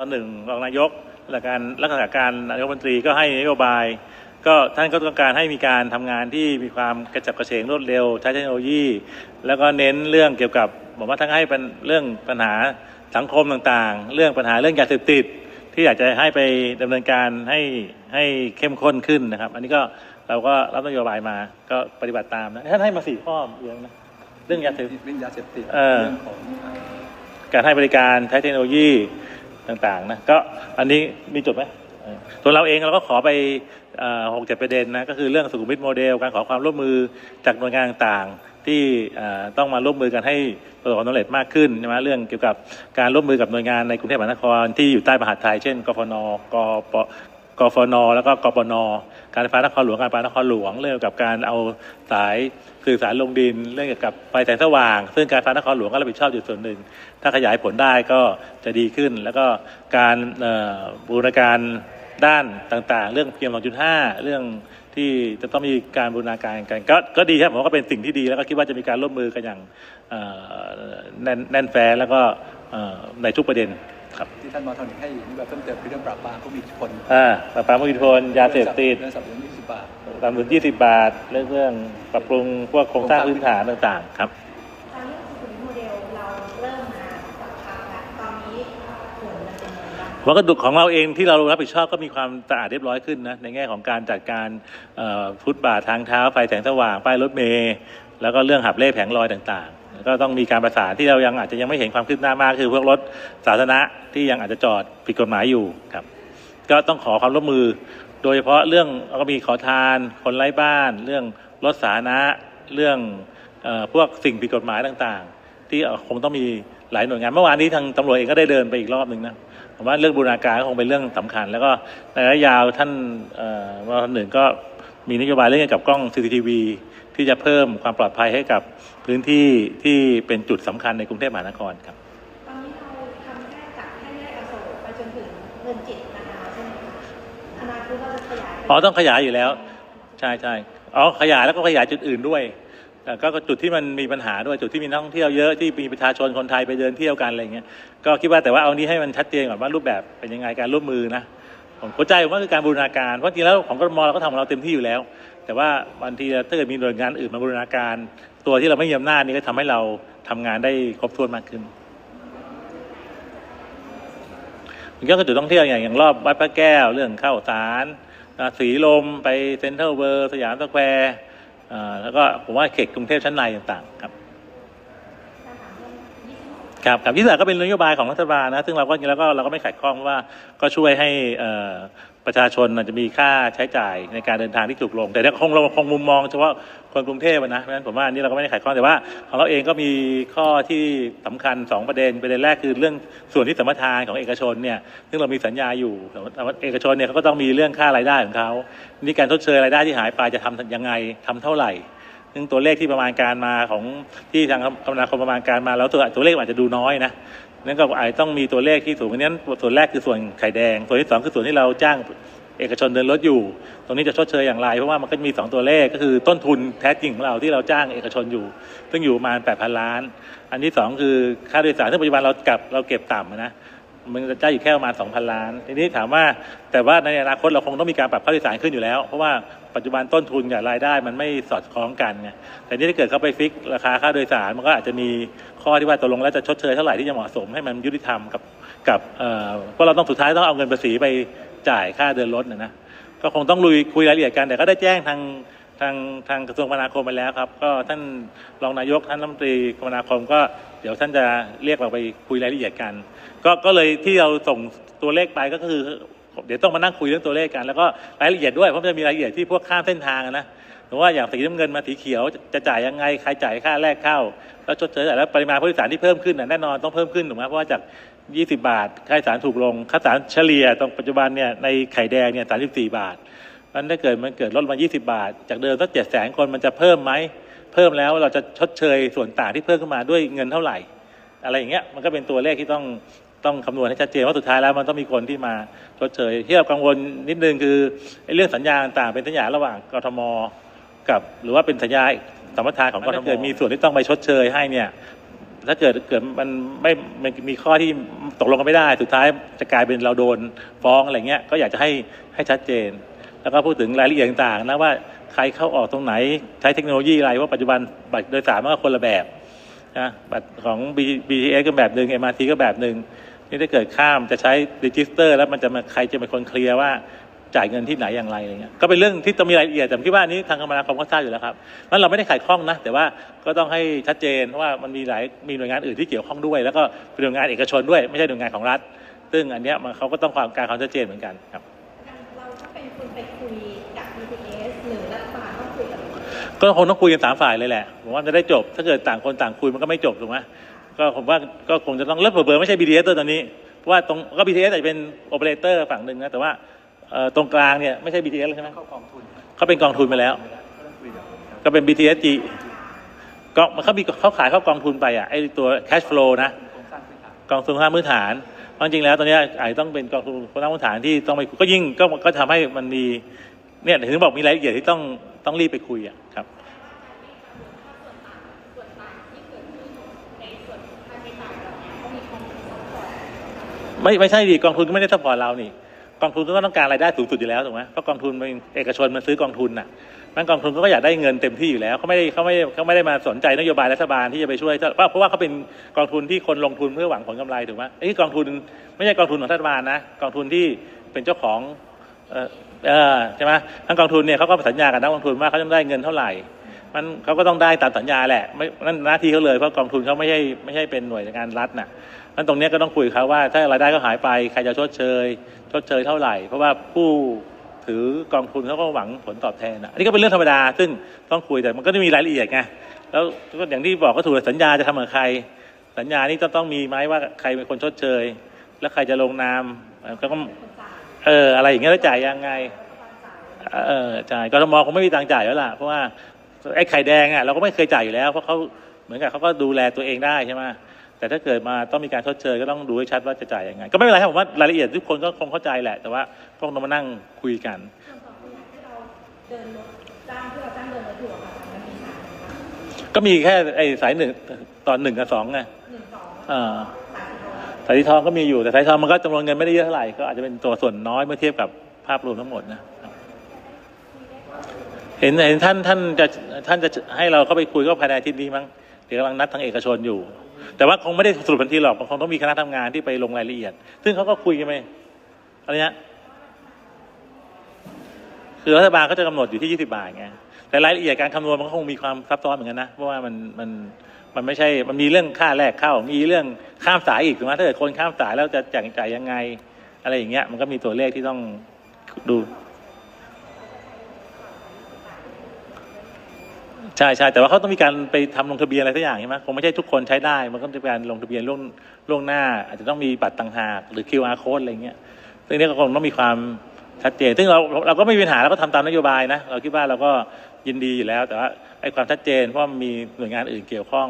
ตอนหนึ่งรองนายกและการรักษาการนายกรัฐมนตรีก็ให้นโยบาย ก็ท่านก็ต้องการให้มีการทำงานที่มีความกระจับกระเฉงรวดเร็ว ใช้เทคโนโลยี แล้วก็เน้นเรื่องเกี่ยวกับบอกว่าทั้งให้เป็นเรื่องปัญหาสังคมต่างๆ เรื่องปัญหาเรื่องยาเสพติด ที่อยากจะให้ไปดำเนินการให้ให้เข้มข้นขึ้นนะครับ อันนี้ก็เราก็รับนโยบายมาก็ปฏิบัติตามนะท่านให้มาสี่ข้อเรื่องนะเรื่องยาเสพติดเรื่องยาเสพติดเออเรื่องของอ่าการให้บริการใช้เทคโนโลยี ต่างๆนะก็อันนี้มีจดไหมตัวเราเองเราก็ขอไปหกเจ็ดประเด็นนะก็คือเรื่องสุขุมวิทโมเดล การขอความร่วมมือจากหน่วยงานต่างๆ ที่ต้องมาร่วมมือกันให้ประสบความสำเร็จมากขึ้นใช่ไหมเรื่องเกี่ยวกับการร่วมมือกับหน่วยงานในกรุงเทพมหานครที่อยู่ใต้มหาดไทยเช่นกฟนกปกฟนแล้วก็กปน การไฟฟ้านครหลวงการไฟฟ้านครหลวง เรื่องเกี่ยวกับการเอาสายสื่อสารลงดิน เรื่องเกี่ยวกับไฟแสงสว่าง ซึ่งการไฟฟ้านครหลวงก็รับผิดชอบอยู่ส่วนหนึ่ง ถ้าขยายผลได้ก็จะดีขึ้น แล้วก็การบูรณาการด้านต่างๆ เรื่องเพียง2.5 เรื่องที่จะต้องมีการบูรณาการกันก็ก็ดีครับผมก็เป็นสิ่งที่ดีแล้วก็คิดว่าจะมีการร่วมมือกันอย่างแน่นแน่นแฟ้แล้วก็ในทุกประเด็น ครับที่ท่านมอทอนิกให้นี่แบบเพิ่มเติมคือเรื่องปราบปรามผู้มีอิทธิพลอ่าปราบปรามผู้อิทธิพลยาเสพติดเรื่องสับเรื่องยี่สิบบาทตามดุล20บาท เรื่องเรื่องปรับปรุงพวกโครงสร้างพื้นฐานต่างๆ ครับตอนนี้สุขุมวิทโมเดลเราเริ่มมาสักพักแล้วตอนนี้ผลมันเป็นยังไงบ้างวัสดุของเราเองที่เรารับผิดชอบก็มีความสะอาดเรียบร้อยขึ้นนะในแง่ของการจัดการเอ่อฟุตบาททางเท้าไฟแสงสว่างป้ายรถเมล์แล้วก็เรื่องหับเล่แผงลอยต่างๆแล้ว ก็ต้องมีการประสานที่เรายังอาจจะยังไม่เห็นความคืบหน้ามากคือพวกรถสาธารณะที่ยังอาจจะจอดผิดกฎหมายอยู่ครับ ก็ต้องขอความร่วมมือ โดยเฉพาะเรื่องก็มีขอทาน คนไร้บ้าน เรื่องรถสาธารณะเรื่องออพวกสิ่งผิดกฎหมายต่างๆ ที่คงต้องมีหลายหน่วยงานเมื่อวานนี้ทางตำรวจเองก็ได้เดินไปอีกรอบหนึ่งนะผมว่าเรื่องบูรณาการก็คงเป็นเรื่องสำคัญ แล้วก็ในระยะยาวท่านอ่อวันหนึ่งก็ มีนโยบายเรื่องเกี่ยวกับกล้อง CCTV ที่จะเพิ่มความปลอดภัยให้กับพื้นที่ที่เป็นจุดสำคัญในกรุงเทพมหานครครับ ตอนนี้เราทำแค่จากให้แยกอโศกไปจนถึงเงินจิตนาใช่ไหมคะอนาคตเราจะขยายอ๋อต้องขยายอยู่แล้ว ใช่ใช่อ๋อขยายแล้วก็ขยายจุดอื่นด้วยแต่ก็จุดที่มันมีปัญหาด้วยจุดที่มีนักท่องเที่ยวเยอะที่มีประชาชนคนไทยไปเดินเที่ยวกันอะไรเงี้ยก็คิดว่าแต่ว่าเอานี้ให้มันชัดเจนก่อนว่ารูปแบบเป็นยังไงการร่วมมือนะ ผมเข้าใจว่าคือการบูรณาการเพราะจริงแล้วของกรมเราก็ทำของเราเต็มที่อยู่แล้ว แต่ว่าบางทีถ้าเกิดมีหน่วยงานอื่นมาบูรณาการ ตัวที่เราไม่มีอำนาจนี่ก็ทำให้เราทำงานได้ครบถ้วนมากขึ้นมันก็คือจุดท่องเที่ยวอย่างอย่างรอบวัดพระแก้วเรื่องเข้าสารสีลมไปเซ็นทรัลเวิร์สยามสแควร์แล้วก็ผมว่าเขตกรุงเทพชั้นในต่างๆครับ ถ้าถามเรื่องยี่สิบ ครับครับที่สามก็เป็นนโยบายของรัฐบาลนะซึ่งเราก็จริงแล้วก็เราก็ไม่ขัดข้องเพราะว่าก็ช่วยให้ประชาชนอาจจะมีค่าใช้จ่ายในการเดินทางที่ถูกลง แต่เนี่ยคงเราคงมุมมองเฉพาะคนกรุงเทพนะเพราะฉะนั้นผมว่าอันนี้เราก็ไม่ได้ขัดข้องแต่ว่าของเราเองก็มีข้อที่สำคัญสองประเด็นประเด็นแรกคือเรื่องส่วนที่สัมปทานของเอกชนเนี่ยซึ่งเรามีสัญญาอยู่แต่ว่าเอกชนเนี่ยเขาก็ต้องมีเรื่องค่ารายได้ของเขานี่การทดเชยรายได้ที่หายไปจะทำยังไงทำเท่าไหร่ ซึ่งตัวเลขที่ประมาณการมาของที่ทางคมนาคมประมาณการมาแล้วตัวตัวเลขอาจจะดูน้อยนะนั่นก็อาจจะต้องมีตัวเลขที่สูงกว่านี้ส่วนแรกคือส่วนไข่แดง ส่วนที่สองคือส่วนที่เราจ้างเอกชนเดินรถอยู่ ตรงนี้จะชดเชยอย่างไร เพราะว่ามันก็มีสองตัวเลขก็คือต้นทุนแท้จริงของเราที่เราจ้างเอกชนอยู่ ซึ่งอยู่ประมาณ8,000 ล้าน อันที่สองคือค่าโดยสารซึ่งปัจจุบันเรากับเราเก็บต่ำนะมันจะจ่ายอยู่แค่ประมาณ2,000 ล้าน ทีนี้ถามว่าแต่ว่าในอนาคตเราคงต้องมีการปรับค่าโดยสารขึ้นอยู่แล้ว เพราะว่า ปัจจุบันต้นทุนกับรายได้มันไม่สอดคล้องกันไงแต่นี่ถ้าเกิดเขาไปฟิกราคาค่าโดยสารมันก็อาจจะมีข้อที่ว่าตกลงแล้วจะชดเชยเท่าไหร่ที่จะเหมาะสมให้มันยุติธรรมกับกับเอ่อเพราะเราต้องสุดท้ายต้องเอาเงินภาษีไปจ่ายค่าเดินรถนะนะก็คงต้องลุยคุยรายละเอียดกันแต่ก็ได้แจ้งทางทางทางกระทรวงคมนาคมไปแล้วครับ ก็ท่านรองนายกท่านรัฐมนตรีคมนาคมก็เดี๋ยวท่านจะเรียกเราไปคุยรายละเอียดกัน ก็ก็เลยที่เราส่งตัวเลขไปก็คือ เดี๋ยวต้องมานั่งคุยเรื่องตัวเลขกัน แล้วก็รายละเอียดด้วยเพราะมันจะมีรายละเอียดที่พวกข้ามเส้นทางนะสมมติว่าอย่างสีน้ำเงินมาสีเขียวจะจะจ่ายยังไงใครจ่ายค่าแรกเข้า แล้วชดเชยแต่ล้วปริมาณผู้โดยสารที่เพิ่มขึ้นนะแน่นอนต้องเพิ่มขึ้นถูกไหมเพราะว่าจาก 20 บาทค่าโดยสารถูกลงค่าโดยสารเฉลี่ยตรงปัจจุบันเนี่ยในไข่แดงเนี่ย34 บาทมันถ้าเกิดมันเกิดลดมา 20 บาท จากเดิมสัก7แสนคนมันจะเพิ่มไหมเพิ่มแล้วเราจะชดเชยส่วนต่างที่เพิ่มขึ้นมาด้วยเงินเท่าไหร่ อะไรอย่างเงี้ยมันก็เป็นตัวเลขที่ต้อง ต้องคำนวณให้ชัดเจนว่าสุดท้ายแล้วมันต้องมีคนที่มาชดเชยที่เรากังวลนิดนึงคือเรื่องสัญญาต่างเป็นสัญญาระหว่างกทม กับ หรือว่าเป็นสัญญาสัมปทานของกทมเกิดมีส่วนที่ต้องไปชดเชยให้เนี่ยถ้าเกิดเกิดมันไม่มันมีข้อที่ตกลงกันไม่ได้สุดท้ายจะกลายเป็นเราโดนฟ้องอะไรเงี้ยก็อยากจะให้ให้ชัดเจน แล้วก็พูดถึงรายละเอียดต่างๆนะว่าใครเข้าออกตรงไหนใช้เทคโนโลยีอะไรว่าปัจจุบันบัตรโดยสารมันก็คนละแบบนะบัตรของ BTS ก็แบบหนึ่ง MRT ก็แบบหนึ่ง นี่ถ้าเกิดข้ามจะใช้รีจิสเตอร์แล้วมันจะมาใครจะเป็นคนเคลียร์ว่าจ่ายเงินที่ไหนอย่างไรอะไรเงี้ยก็เป็นเรื่องที่ต้องมีรายละเอียดแต่ผมคิดว่าอันนี้ทางคมนาคมก็ทราบอยู่แล้วครับนั้นเราไม่ได้ขายข้องนะ แต่ว่าก็ต้องให้ชัดเจนเพราะว่ามันมีหลายมีหน่วยงานอื่นที่เกี่ยวข้องด้วย แล้วก็เป็นหน่วยงานเอกชนด้วยไม่ใช่หน่วยงานของรัฐ ซึ่งอันเนี้ยมันเขาก็ต้องความการความชัดเจนเหมือนกันครับเราก็เป็นคนไปคุยกับ BTS หรือรัฐบาลต้องคุยกับก็คงต้องคุยกันสามฝ่ายเลยแหละผมว่าจะได้จบ ถ้าเกิดต่างคนต่างคุยมันก็ไม่จบถูกไหม ก็ผมว่าก็คงจะต้องเลิกเบอร์ไม่ใช่ BTS ตัวตอนนี้ เพราะว่าตรงก็ BTS อาจจะเป็นโอเปอเรเตอร์ฝั่งหนึ่งนะ แต่ว่าเอ่อตรงกลางเนี่ยไม่ใช่ BTS ใช่ไหมเข้ากองทุนเขาเป็นกองทุนไปแล้วไม่ได้ก็ต้องคุยกับก็เป็น BTS G ก็มันเขามีเขาขายเข้ากองทุนไปอะไอ้ตัว cash flow นะโครงสร้างพื้นฐานกองทุนสร้างพื้นฐานเพราะจริงๆแล้วตอนเนี้ยอาจจะต้องเป็นกองทุนสร้างพื้นฐานที่ต้องไปก็ยิ่งก็ก็ทำให้มันมีเนี่ยถึงบอกมีรายละเอียดที่ต้องต้องรีบไปคุยอะครับ ไม่ไม่ใช่ดิกองทุนก็ไม่ได้ซัพพอร์ตเรานี่กองทุนก็ต้องการรายได้สูงสุดอยู่แล้วถูกไหมเพราะกองทุนมันเอกชนมันซื้อกองทุนน่ะนั่นกองทุนเขาก็อยากได้เงินเต็มที่อยู่แล้วเขาไม่ได้เขาไม่ได้เขาไม่ได้มาสนใจนโยบายรัฐบาลที่จะไปช่วยเพราะเพราะว่าเขาเป็นกองทุนที่คนลงทุนเพื่อหวังผลกำไรถูกไหมไอ้กองทุนไม่ใช่กองทุนของรัฐบาลนะกองทุนที่เป็นเจ้าของเออเออใช่ไหมทั้งกองทุนเนี่ยเขาก็สัญญากับนักลงทุนว่าเขาจะได้เงินเท่าไหร่ มันเขาก็ต้องได้ตามสัญญาแหละไม่นั่นหน้าที่เขาเลยเพราะกองทุนเขาไม่ใช่ไม่ใช่เป็นหน่วยงานรัฐน่ะ นั่นตรงนี้ก็ต้องคุยกับว่าถ้ารายได้เขาหายไปใครจะชดเชย ชดเชยเท่าไหร่ เพราะว่าผู้ถือกองทุนเขาก็หวังผลตอบแทนน่ะอันนี้ก็เป็นเรื่องธรรมดา ซึ่งต้องคุยแต่มันก็จะมีรายละเอียดไงแล้วก็อย่างที่บอกก็ถูกสัญญาจะทำกับใคร สัญญานี้ต้องต้องมีไหมว่าใครเป็นคนชดเชย แล้วใครจะลงนามก็เอออะไรอย่างเงี้ยแล้วจ่ายยังไงเออจ่ายกทมคงไม่มีตังค์จ่ายแล้วล่ะเพราะว่าไอ้ไข่แดงอะเราก็ไม่เคยจ่ายอยู่แล้ว เพราะเขาเหมือนกับเขาก็ดูแลตัวเองได้ใช่ไหม แต่ถ้าเกิดมาต้องมีการชดเชยก็ต้องดูให้ชัดว่าจะจ่ายยังไง ก็ไม่เป็นไรครับผมว่ารายละเอียดทุกคนก็คงเข้าใจแหละ แต่ว่าก็ต้องมานั่งคุยกันส่วนของคนที่เราเดินรถจ้างที่เราจ้างเดินรถอยู่อะค่ะมันมีสายไหนบ้างก็มีแค่ไอ้สายหนึ่งตอนหนึ่งกับสองไงหนึ่งสองเอ่าสายสีทองสายทองก็มีอยู่แต่สายทองมันก็จำนวนเงินไม่ได้เยอะเท่าไหร่ก็อาจจะเป็นตัวส่วนน้อยเมื่อเทียบกับภาพรวมทั้งหมดนะเห็นเห็นท่านท่านจะท่านจะให้เราเข้าไปคุยก็ภายในอาทิตย์นี้มั้งเดี๋ยวกำลังนัดทางเอกชนอยู่ แต่ว่าคงไม่ได้สรุปทันทีหรอกคงต้องมีคณะทำงานที่ไปลงรายละเอียด ซึ่งเขาก็คุยกันไปอะไรเนี้ยคือรัฐบาลก็จะกำหนดอยู่ที่ 20 บาทไงแต่รายละเอียดการคำนวณมันก็คงมีความซับซ้อนเหมือนกันนะเพราะว่ามันมันมันไม่ใช่มันมีเรื่องค่าแรกเข้า มีเรื่องข้ามสายอีกถูกไหมถ้าเกิดคนข้ามสายแล้วจะจ่ายจ่ายยังไง อะไรอย่างเงี้ยมันก็มีตัวเลขที่ต้องดู ใช่ใช่แต่ว่าเขาต้องมีการไปทำลงทะเบียนอะไรสักอย่างใช่ไหมคงไม่ใช่ทุกคนใช้ได้ มันก็จะเป็นการลงทะเบียนล่วงล่วงหน้า อาจจะต้องมีบัตรต่างหาก หรือ QR code อะไรเงี้ยซึ่งเนี้ก็คงต้องมีความชัดเจน ซึ่งเราเราก็ไม่มีปัญหาเราก็ทำตามนโยบายนะ เราคิดว่าเราก็ยินดีอยู่แล้ว แต่ว่าไอ้ความชัดเจนเพราะมีหน่วยงานอื่นเกี่ยวข้อง